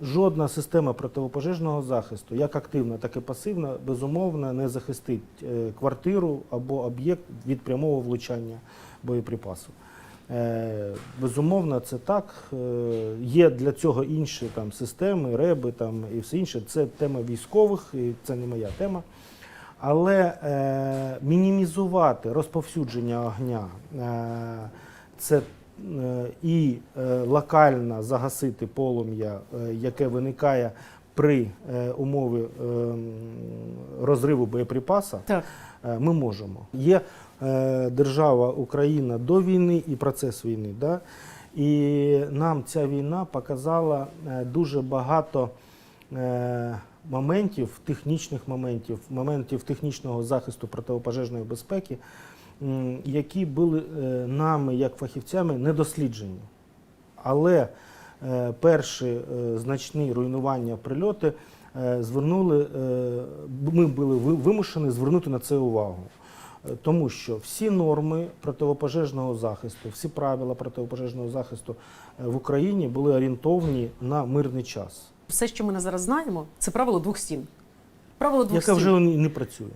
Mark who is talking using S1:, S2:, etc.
S1: Жодна система противопожежного захисту, як активна, так і пасивна, безумовно не захистить е, квартиру або об'єкт від прямого влучання боєприпасу. Е, Безумовно, це так. Е, Є для цього інші там, системи, реби там, і все інше. Це тема військових, і це не моя тема. Але е, мінімізувати розповсюдження огня е, це і е, локально загасити полум'я, е, яке виникає при е, умові е, розриву боєприпаса,
S2: Так.
S1: ми можемо. Є держава Україна до війни і процес війни. Да? І нам ця війна показала дуже багато моментів, технічних моментів, моментів технічного захисту протипожежної безпеки, які були е, нами, як фахівцями, недосліджені. Але е, перші е, значні руйнування прильоти звернули, ми були вимушені звернути на це увагу. Тому що всі норми протипожежного захисту, всі правила протипожежного захисту в Україні були орієнтовні на мирний час,
S2: Все, що ми на зараз знаємо, це правило двох стін. Правило двох
S1: яке
S2: стін.
S1: вже не працює.